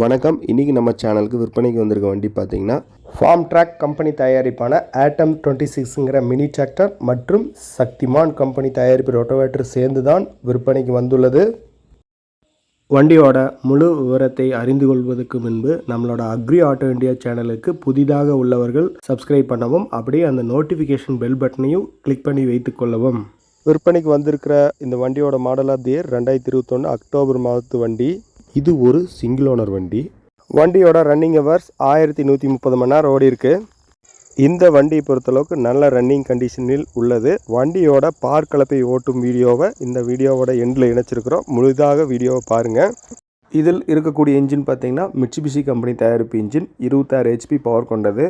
வணக்கம். இன்றைக்கி நம்ம சேனலுக்கு விற்பனைக்கு வந்திருக்க வண்டி பார்த்தீங்கன்னா ஃபார்ம் ட்ராக் கம்பெனி தயாரிப்பான ஆட்டம் டுவெண்ட்டி சிக்ஸுங்கிற மினி டிராக்டர் மற்றும் சக்திமான் கம்பெனி தயாரிப்பு ரொட்டோவேட்டர் சேர்ந்து தான் விற்பனைக்கு வந்துள்ளது. வண்டியோட முழு விவரத்தை அறிந்து கொள்வதற்கு முன்பு நம்மளோட அக்ரி ஆட்டோ இண்டியா சேனலுக்கு புதிதாக உள்ளவர்கள் சப்ஸ்கிரைப் பண்ணவும் அப்படியே அந்த நோட்டிஃபிகேஷன் பெல் பட்டனையும் கிளிக் பண்ணி வைத்துக்கொள்ளவும் விற்பனைக்கு வந்திருக்கிற இந்த வண்டியோட மாடல் ஆஃப் ரெண்டாயிரத்தி இருபத்தொன்று அக்டோபர் மாதத்து வண்டி. இது ஒரு சிங்கிள் ஓனர் வண்டி. வண்டியோட ரன்னிங் ஹவர்ஸ் ஆயிரத்தி நூற்றி முப்பது மணி நேரம் ஓடி இருக்கு. இந்த வண்டியை பொறுத்தளவுக்கு நல்ல ரன்னிங் கண்டிஷனில் உள்ளது. வண்டியோட பார் கலப்பை ஓட்டும் வீடியோவை இந்த வீடியோவோட எண்டில் இணைச்சிருக்கிறோம். முழுதாக வீடியோவை பாருங்கள் இதில் இருக்கக்கூடிய இன்ஜின் பார்த்தீங்கன்னா மிட்சுபிஷி கம்பெனி தயாரிப்பு இன்ஜின் இருபத்தாறு ஹெச்பி பவர் கொண்டது.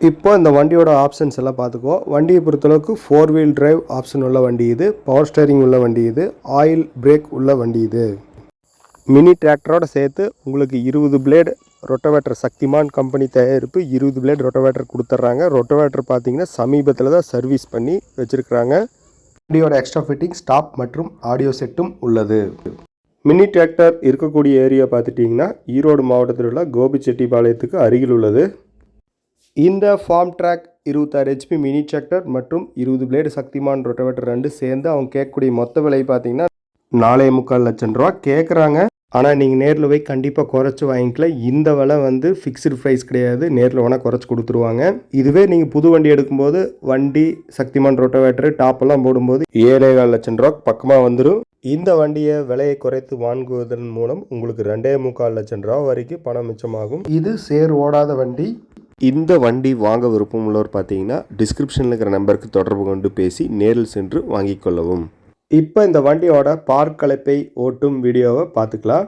இப்போ இந்த வண்டியோட ஆப்ஷன்ஸ் எல்லாம் பார்த்துக்குவோம். வண்டியை பொறுத்தளவுக்கு ஃபோர் வீல் டிரைவ் ஆப்ஷன் உள்ள வண்டி இது. பவர் ஸ்டேரிங் உள்ள வண்டி இது. ஆயில் பிரேக் உள்ள வண்டி இது. மினி டிராக்டரோட சேர்த்து உங்களுக்கு இருபது பிளேடு ரொட்டோவேட்டர் சக்திமான் கம்பெனி தயாரிப்பு இருபது பிளேடு ரொட்டோவேட்டர் கொடுத்துட்றாங்க ரொட்டோவேட்டர் பார்த்தீங்கன்னா சமீபத்தில் தான் சர்வீஸ் பண்ணி வச்சுருக்குறாங்க. வண்டியோட எக்ஸ்ட்ரா ஃபிட்டிங் ஸ்டாப் மற்றும் ஆடியோ செட்டும் உள்ளது. மினி டிராக்டர் இருக்கக்கூடிய ஏரியா பார்த்துட்டிங்கன்னா ஈரோடு மாவட்டத்தில் உள்ள கோபிச்செட்டிப்பாளையத்துக்கு அருகில் உள்ளது. இந்த ஃபார்ம் ட்ராக் இருபத்தாறு ஹெச்பி மினி டிராக்டர் மற்றும் இருபது பிளேடு சக்திமான் ரொட்டவேட்டர் ரெண்டு சேர்ந்து அவங்க கேட்கக்கூடிய மொத்த விலை பார்த்தீங்கன்னா நாலே முக்கால் லட்சம் ரூபா. கேட்குறாங்க ஆனால் நீங்கள் நேரில் போய் கண்டிப்பாக குறைச்சி வாங்கிக்கல. இந்த விலை வந்து ஃபிக்ஸ்டு ப்ரைஸ் கிடையாது. நேரில் வேணால் குறைச்சி கொடுத்துருவாங்க. இதுவே நீங்கள் புது வண்டி எடுக்கும்போது வண்டி சக்திமான் ரோட்டோவேட்டரு டாப்பெல்லாம் போடும்போது ஏழே கால் லட்சம் ரூபா பக்கமாக வந்துடும் இந்த வண்டியை விலையை குறைத்து வாங்குவதன் மூலம் உங்களுக்கு ரெண்டே முக்கால் லட்சம் ரூபா வரைக்கும் பணம் மிச்சமாகும். இது சேர் ஓடாத வண்டி. இந்த வண்டி வாங்க விருப்பம் உள்ளவர் பார்த்தீங்கன்னா டிஸ்கிரிப்ஷனில் இருக்கிற நம்பருக்கு தொடர்பு கொண்டு பேசி நேரில் சென்று வாங்கிக் கொள்ளவும். இப்போ இந்த வண்டியோட பார்க் கலைப்பை ஓட்டும் வீடியோவை பார்த்துக்கலாம்.